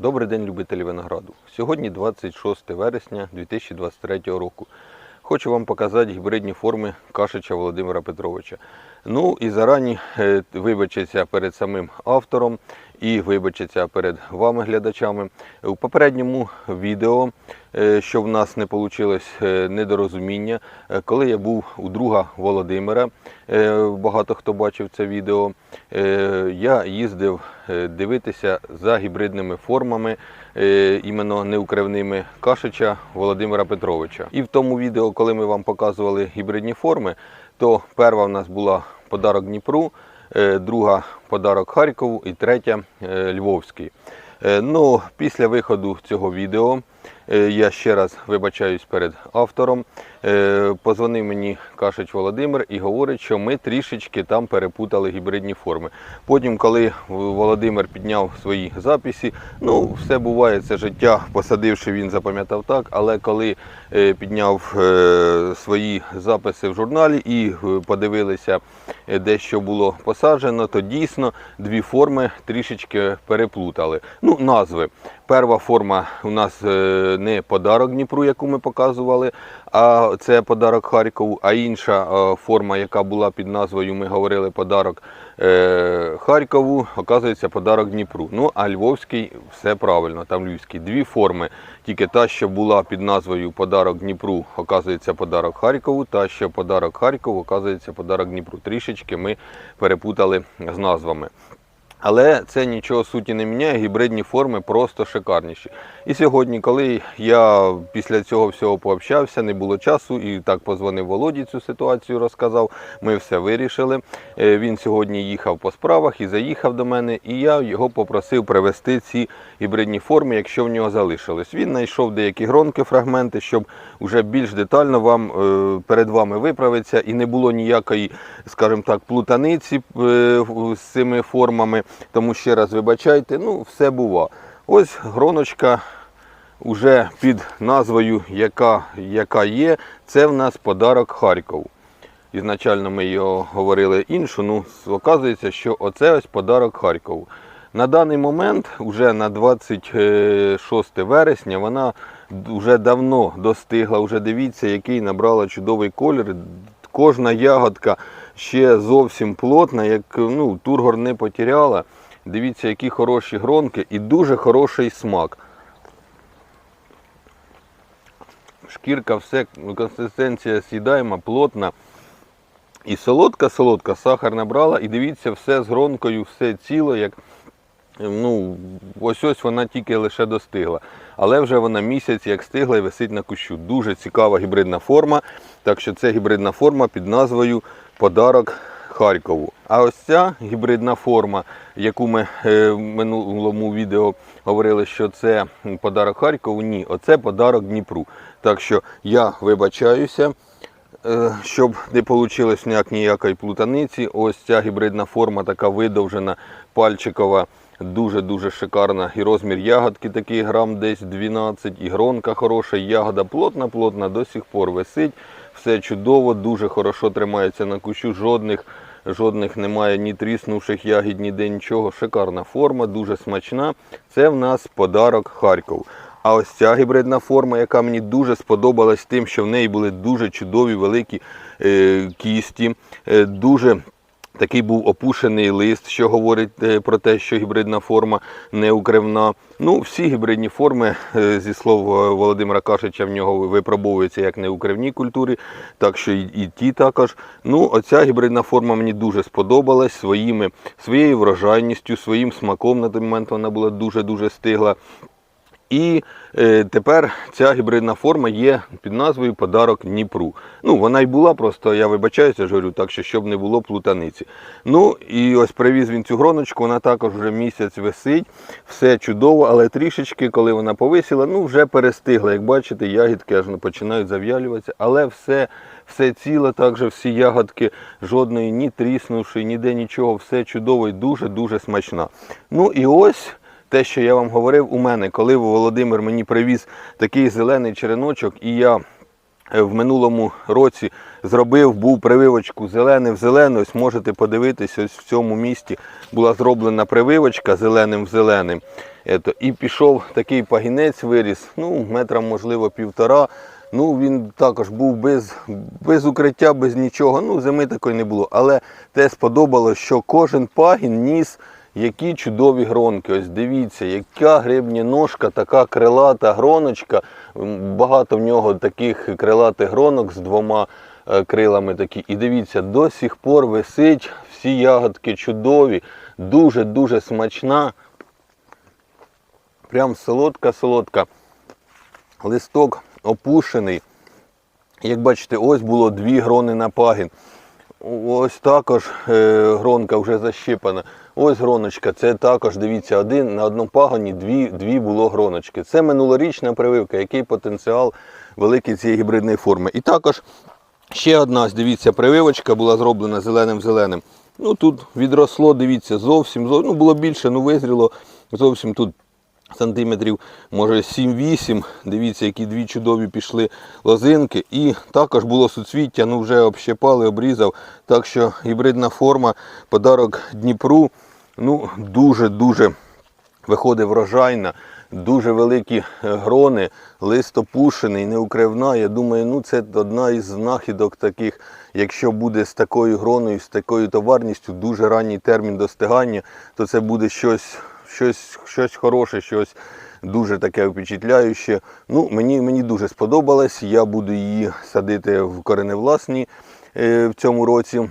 Добрий день, любителі винограду. Сьогодні 26 вересня 2023 року. Хочу вам показати гібридні форми Кашича Володимира Петровича. Ну і зарані е, вибачиться перед самим автором і вибачиться перед вами, глядачами. У попередньому відео, е, що в нас не вийшло недорозуміння, е, коли я був у друга Володимира, е, багато хто бачив це відео, е, я їздив е, дивитися за гібридними формами, е, іменно неукривними Кашича Володимира Петровича. І в тому відео, коли ми вам показували гібридні форми, то перша в нас була подарок Дніпру, е, друга подарок Харкову і третя е, Львовський. Е, Ну, після виходу цього відео е, я ще раз вибачаюсь перед автором. Е, Позвонив мені Кашич Володимир і говорить, що ми трішечки там перепутали гібридні форми. Потім, коли Володимир підняв свої записи, ну все буває, це життя. Посадивши, він запам'ятав так. Але коли е, підняв е, свої записи в журналі і е, подивилися, е, де що було посаджено, то дійсно дві форми трішечки переплутали. Ну, назви. Перша форма у нас е, не подарок Дніпру, яку ми показували, а це подарок Харкову. А інша е, форма, яка була під назвою, ми говорили подарок е, Харкову, оказується подарок Дніпру. Ну а Львовський все правильно, там Львівський. Дві форми. Тільки та, що була під назвою Подарок Дніпру, оказується подарок Харкову, та що подарок Харкову, оказується подарок Дніпру. Трішечки ми перепутали з назвами. Але це нічого суті не міняє, гібридні форми просто шикарніші. І сьогодні, коли я після цього всього пообщався, не було часу і так позвонив Володі цю ситуацію, розказав. Ми все вирішили. Е, Він сьогодні їхав по справах і заїхав до мене, і я його попросив привезти ці гібридні форми, якщо в нього залишилось. Він знайшов деякі гронки, фрагменти, щоб вже більш детально вам е, перед вами виправитися і не було ніякої, скажімо так, плутаниці е, з цими формами. Тому ще раз вибачайте, ну все бува. Ось гроночка вже під назвою, яка, яка є, це в нас подарок Харкову. Ізначально ми його говорили іншу, ну оказується, що оце ось подарок Харкову. На даний момент, вже на 26 вересня, вона вже давно достигла. Вже дивіться, який набрала чудовий колір. Кожна ягодка ще зовсім плотна, як ну, тургор не потеряла. Дивіться, які хороші гронки і дуже хороший смак. Шкірка, все, консистенція сідаємо, плотна. І солодка-солодка, сахар набрала, і дивіться, все з гронкою, все ціло, як ну, ось ось вона тільки лише достигла. Але вже вона місяць як стигла і висить на кущу. Дуже цікава гібридна форма. Так що це гібридна форма під назвою Подарок Харкову. А ось ця гібридна форма, яку ми е, в минулому відео говорили, що це подарок Харкову, ні, оце подарок Дніпру. Так що я вибачаюся. Е, Щоб не вийшло ніяк ніякої плутаниці, ось ця гібридна форма така видовжена, пальчикова, дуже-дуже шикарна. І розмір ягодки такий грам десь 12, і гронка хороша, ягода плотна-плотна, до сих пор висить. Все чудово, дуже хорошо тримається на кущу, жодних, жодних немає ні тріснувших ягід, ніде нічого. Шикарна форма, дуже смачна. Це в нас подарок Харків. А ось ця гібридна форма, яка мені дуже сподобалась тим, що в неї були дуже чудові великі е, кісті, е, дуже такий був опушений лист, що говорить е, про те, що гібридна форма не укривна. Ну, всі гібридні форми, е, зі слов е, Володимира Кашича, в нього випробовуються як неукривні культури, так що і ті також. Ну, оця гібридна форма мені дуже сподобалась своїми, своєю врожайністю, своїм смаком на той момент вона була дуже-дуже стигла. І е, тепер ця гібридна форма є під назвою Подарок Дніпру. Ну, вона й була, просто я вибачаюся, говорю, так що щоб не було плутаниці. Ну і ось привіз він цю гроночку, вона також вже місяць висить, все чудово, але трішечки, коли вона повисіла, ну вже перестигла. Як бачите, ягідки аж починають зав'ялюватися, але все. Все ціле, також всі ягодки, жодної ні тріснувши, ніде нічого, все чудово і дуже-дуже смачна. Ну і ось те, що я вам говорив, у мене, коли Володимир мені привіз такий зелений череночок, і я е, в минулому році зробив, був прививочку зелене в зелене. Ось можете подивитися, ось в цьому місті була зроблена прививочка зеленим в зеленим. І пішов такий пагінець виріс, ну, метра, можливо, півтора. Ну, він також був без, без укриття, без нічого. Ну, зими такої не було. Але те сподобалось, що кожен пагін ніс які чудові гронки. Ось дивіться, яка гребня ножка, така крилата гроночка. Багато в нього таких крилатих гронок з двома е, крилами такі. І дивіться, до сих пор висить, всі ягодки чудові, дуже-дуже смачна. Прям солодка-солодка. Листок опушений. Як бачите, ось було дві грони на пагін. Ось також е, гронка вже защипана. Ось гроночка. Це також, дивіться, один на одному пагоні дві, дві було гроночки. Це минулорічна прививка, який потенціал великий цієї гібридної форми. І також ще одна, дивіться, прививочка була зроблена зеленим-зеленим. Ну тут відросло, дивіться, зовсім, зовсім ну було більше, ну визріло зовсім тут сантиметрів, може 7-8. Дивіться, які дві чудові пішли лозинки. І також було суцвіття, ну вже общипали, обрізав. Так що гібридна форма, подарок Дніпру, ну дуже-дуже виходить врожайна. Дуже великі е, грони, лист опушений, неукривна. Я думаю, ну це одна із знахідок таких, якщо буде з такою гроною, з такою товарністю, дуже ранній термін достигання, то це буде щось, щось, щось хороше, щось дуже таке впечатляюче. Ну, мені, мені дуже сподобалось. Я буду її садити в кореневласні е, в цьому році.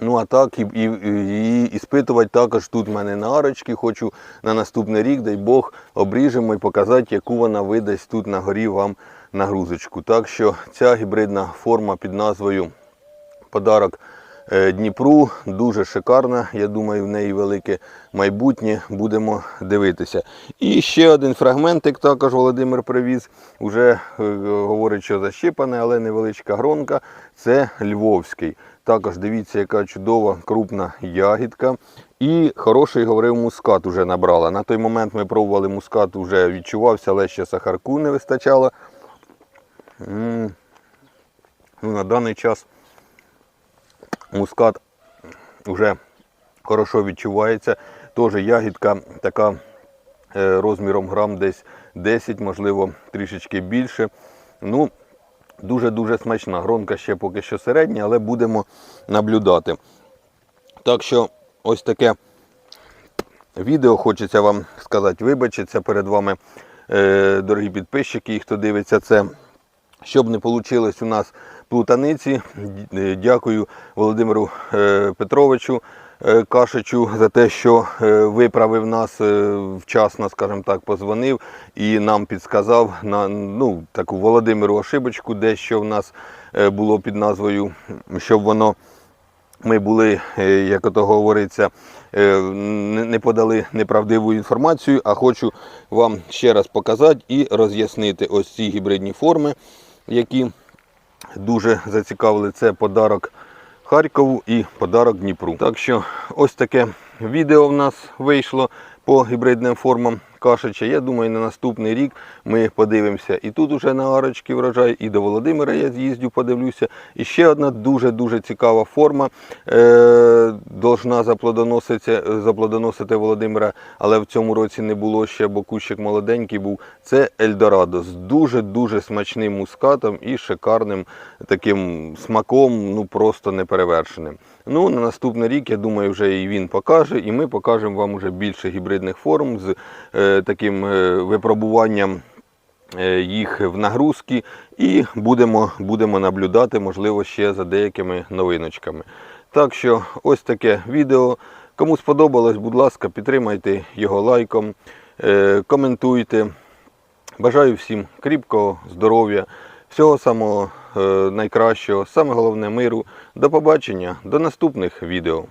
Ну а так і, і, і і іспитувати також тут в мене на арочки. Хочу на наступний рік, дай Бог, обріжемо і показати, яку вона видасть тут на горі вам нагрузочку. Так що ця гібридна форма під назвою Подарок Дніпру дуже шикарна. Я думаю, в неї велике майбутнє. Будемо дивитися. І ще один фрагментик також Володимир привіз. Уже е, говорить, що защипане, але невеличка гронка. Це Львовський. Також дивіться, яка чудова крупна ягідка. І хороший, говорив, мускат вже набрала. На той момент ми пробували мускат, вже відчувався, але ще сахарку не вистачало. Ну, на даний час мускат вже хорошо відчувається. Теж ягідка така е, розміром грам десь 10, можливо, трішечки більше. Ну, дуже-дуже смачна. Гронка ще поки що середня, але будемо наблюдати. Так що ось таке відео хочеться вам сказати, вибачиться перед вами, е, дорогі підписчики, і хто дивиться це. Щоб не вийшло у нас плутаниці, дякую Володимиру е, Петровичу е, Кашичу за те, що е, виправив нас е, вчасно, скажімо так, позвонив і нам підсказав на ну, таку Володимиру ошибочку, дещо в нас е, було під назвою, щоб воно ми були, е, як ото говориться, е, не подали неправдиву інформацію, а хочу вам ще раз показати і роз'яснити ось ці гібридні форми, які дуже зацікавили. Це подарок Харкову і подарок Дніпру. Так що ось таке відео в нас вийшло по гібридним формам Кашича. Я думаю, на наступний рік ми подивимося і тут уже на арочки врожай, і до Володимира я з'їздю, подивлюся. І ще одна дуже-дуже цікава форма. Е, должна заплодоносити, заплодоносити Володимира, але в цьому році не було ще, бо кущик молоденький був. Це Ельдорадо з дуже-дуже смачним мускатом і шикарним таким смаком, ну просто неперевершеним. Ну, на наступний рік, я думаю, вже і він покаже, і ми покажемо вам вже більше гібридних форм з е, таким е, випробуванням е, їх в нагрузки і будемо, будемо наблюдати, можливо, ще за деякими новиночками. Так що ось таке відео. Кому сподобалось, будь ласка, підтримайте його лайком, е, коментуйте. Бажаю всім кріпкого здоров'я, всього самого найкращого, саме головне миру. До побачення, до наступних відео.